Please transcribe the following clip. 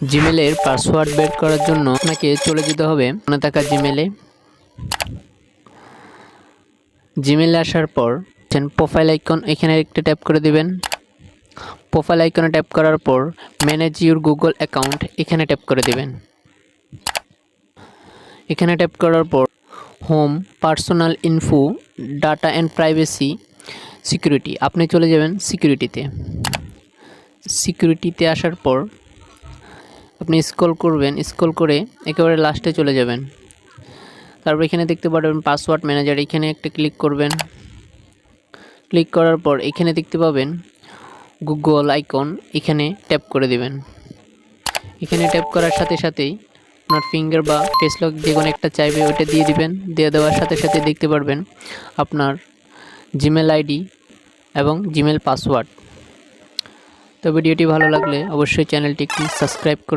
জিমেলের password বের করার জন্য আপনাকে চলে যেতে হবে। মনে থাকা জিমেলে জিমেলে আসার পর প্রোফাইল আইকন এখানে একটা ট্যাপ করে দিবেন। প্রোফাইল আইকনে ট্যাপ করার পর ম্যানেজ ইউর গুগল অ্যাকাউন্ট এখানে ট্যাপ করে দিবেন। এখানে ট্যাপ করার পর home personal info data and privacy security আপনি চলে যাবেন সিকিউরিটিতে সিকিউরিটিতে আসার পর আপনি স্ক্রল করবেন স্ক্রল করে একেবারে লাস্টে চলে যাবেন। তারপর এখানে দেখতে পারবেন পাসওয়ার্ড ম্যানেজার এখানে একটা ক্লিক করবেন। ক্লিক করার পর এখানে দেখতে পাবেন গুগল আইকন এখানে ট্যাপ করে দিবেন। এখানে ট্যাপ করার সাথে সাথেই আপনার ফিঙ্গার বা ফেস লক যে কোনো একটা চাইবে ওটা দিয়ে দিবেন। দিয়ে দেওয়ার সাথে সাথে দেখতে পারবেন আপনার জিমেল আইডি এবং জিমেল পাসওয়ার্ড তো ভিডিওটি ভালো লাগলে অবশ্যই চ্যানেলটি একটি সাবস্ক্রাইব করবেন।